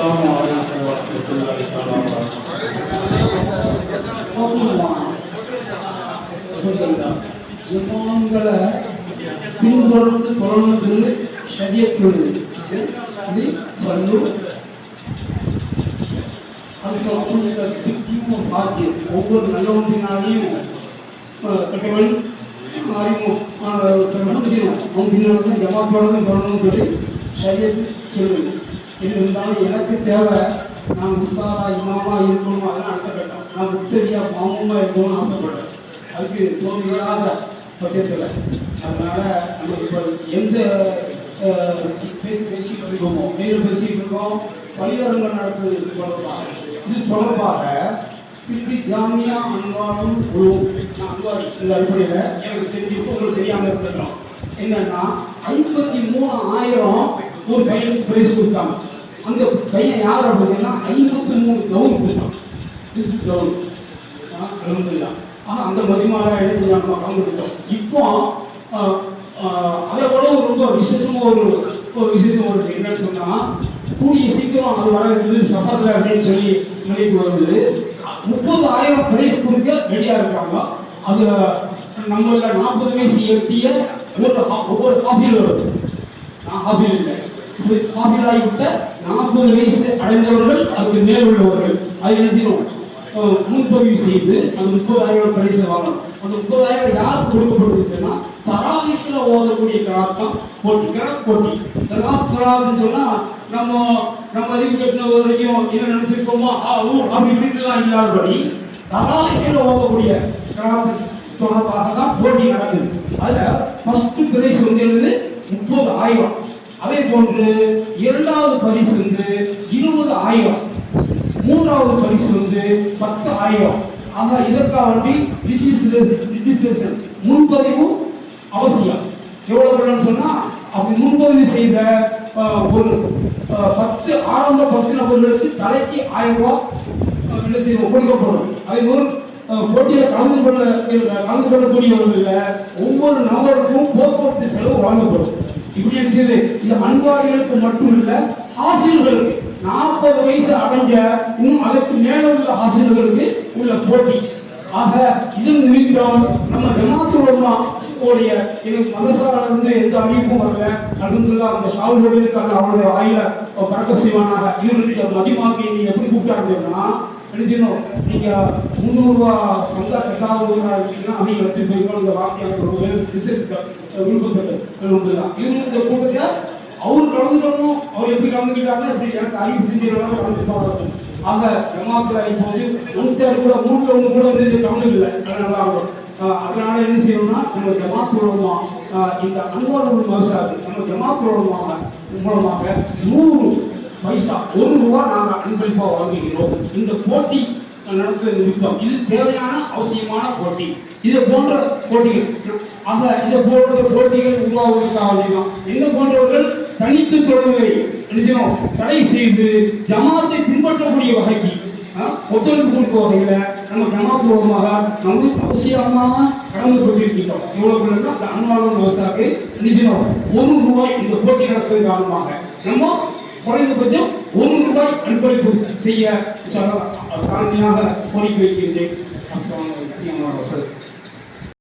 السلام عليكم ورحمة الله تعالى وبركاته இமாம்களை பின்தொடர்ந்து தொடர்ந்து சரியத்தொழு இது சொல்லு அதுக்கப்புறம் இந்த திக்கியும் பார்த்து ஒவ்வொரு நல்லவற்றினாலையும் கட்டவன் அறிமுகம் அவன் பின்னாடி ஜமாத்தோட தொடரணும்னு சொல்லி சரியத்து சொல்லு இது இருந்தாலும் எனக்கு தேவை. நான் முஸ்தாரா இமாமா இருக்கணும் அதெல்லாம் அடுத்த நான் முத்தரியா மாமூமா இருக்கணும்னு ஆசைப்பட்டேன் அதுக்கு தோல்வியாத பட்சத்தில். அதனால நம்ம இப்போ எந்த பேர் பேசிட்டு இருக்கோமோ மேலும் பேசிட்டு இருக்கோம் பள்ளியரங்கம் நடத்துவது தொடர்பாக. இது தொடர்பாக சித்தி ஜாமியா அன்வாரும் குழு நான் அன்வாரி இந்த அடிப்படையில் எனக்கு தெரிஞ்சு உங்களுக்கு தெரியாமல் இருக்கிறோம் என்னன்னா ஐம்பத்தி மூணு ஆயிரம் ஒரு பையனுக்கு பிரைஸ் கொடுத்தாங்க. அந்த பையன் யார் அப்படின்னா ஐம்பத்தி மூணு கவுன் கொடுத்தான். கவுன் அலமதுல்லா. ஆனால் அந்த மதிமால எடுத்து நம்ம கலந்துக்கிட்டோம் இப்போ அதை விட ஒரு ரொம்ப விசேஷமாக ஒரு ஒரு விஷயம் ஒரு என்னன்னு சொன்னால் கூடிய சீக்கிரம் அது வர சஃபரில் அப்படின்னு சொல்லி நினைக்கு வருது. முப்பது ஆயிரம் பிரைஸ் கொடுக்க ரெடியாக இருக்காங்க. அது நம்மள நாற்பது வயசு எட்டிய ஒவ்வொரு காஃபியில் வருது நான் காஃபியில் இல்லை இது காஃபியில் நாற்பது வயசு அடைந்தவர்கள் அதுக்கு மேல் உள்ளவர்கள். அது என்ன முன்பதிவு செய்து அந்த முப்பதாயிரம் பரிசு வாங்கணும். அந்த முப்பதாயிரம் யாருக்கு கொடுக்கப்படுதுன்னா தராவிக்கில் ஓதக்கூடிய கிராத்தம் போட்டி கிராத் போட்டி. கிராத் கிராத்னு சொன்னால் நம்ம நம்ம அறிவு கட்டின வரைக்கும் என்ன நினைச்சிருக்கோமோ ஆ ஊ அப்படி இப்படிலாம் இல்லாதபடி தராவிக்கில் ஓதக்கூடிய கிராத் தொடர்பாக தான் போட்டி நடக்குது. அதில் ஃபஸ்ட்டு பிரைஸ் வந்து எழுது முப்பது ஆயிரம். அதே போன்று இரண்டாவது பரிசு வந்து இருபது ஆயிரம். மூன்றாவது பரிசு வந்து பத்து ஆயிரம். ஆக இதற்காக வேண்டி ரிஜிஸ்ட்ரேஷன் முன்பதிவு அவசியம். எவ்வளவு வேணும்னு சொன்னா அப்படி முன்பதிவு செய்த ஒரு பத்து ஆரம்ப பத்து நபர்களுக்கு தலைக்கு ஆயிரம் ரூபாய் கொடுக்கப்படும் அதே போல் போட்டியில் கலந்து கொள்ள கலந்து கொள்ளக்கூடியவர்கள ஒவ்வொரு நபருக்கும் போக்குவரத்து செலவு வழங்கப்படும். இப்படி இருக்குது இந்த அன்பாரிகளுக்கு மட்டும் இல்ல ஆசிரியர்களுக்கு நாற்பது வயசு அடைஞ்ச இன்னும் அதற்கு மேல உள்ள ஹாசில்களுக்கு உள்ள போட்டி. ஆக இது நிமித்தம் நம்ம ஜமாத்துலமா உடைய எனக்கு மதசால இருந்து எந்த அறிவிப்பும் வரல. அல்ஹம்துலில்லாஹ் அந்த ஷாவுல் அவருடைய ஆயில பறக்க செய்வானாக. இவருக்கு மதிமாக்கி நீ எப்படி கூப்பிட்டாங்கன்னா என்ன நீங்கள் முந்நூறுரூவா சந்தா கட்டாதவங்களா இருக்கீங்கன்னா அவங்க எடுத்து போய்க்கோ இந்த வார்த்தையாக ஒரு விசேஷத்தை விருப்பப்பட்டு அல்ஹம்துலில்லாஹ் இவங்க இந்த கூட்டத்தில் அவர் கலந்துக்கணும். அவர் எப்படி கலந்துக்கிட்டாங்க எப்படி எனக்கு அறிவு செஞ்சிடலாம் கலந்துப்பாங்க ஆக ஜமாத்துல இப்போது நூத்தி அறுபது மூணுல ஒன்று கூட வந்து இது நல்லா இருக்கும். அதனால என்ன செய்யணும்னா நம்ம ஜமாத் மூலமா இந்த அன்பாளர்கள் விவசாயி நம்ம ஜமாத் மூலமாக மூலமாக நூறு பைசா ஒரு ரூபா நாங்கள் அன்பளிப்பாக வாங்குகிறோம் இந்த போட்டி நடத்துவது நிமித்தம் இது தேவையான அவசியமான போட்டி. இதை போன்ற போட்டிகள். ஆக இதை போன்ற போட்டிகள் உருவாவதற்காக வேண்டிதான் என்ன போன்றவர்கள் தனித்து தொழுகை நினைச்சோம் தடை செய்து ஜமாத்தை பின்பற்றக்கூடிய வகைக்கு ஒத்துழைப்பு கொடுக்க வகையில் நம்ம ஜமாத் மூலமாக நம்ம அவசியமாக கடந்து கொண்டிருக்கிறோம் இவ்வளவு பேருன்னா அந்த அன்பான விவசாயிக்கு நிஜம் ஒரு ரூபாய் இந்த போட்டி நடத்துவதன் காரணமாக. நம்ம குறைந்தபட்சம் ஒரு ரூபாய் அன்பளிப்பு செய்ய காரணியாக கோரிக்கை வைக்கின்றேன் அஸ்லாம் அலைக்கும். வரஹ்மத்துல்லாஹி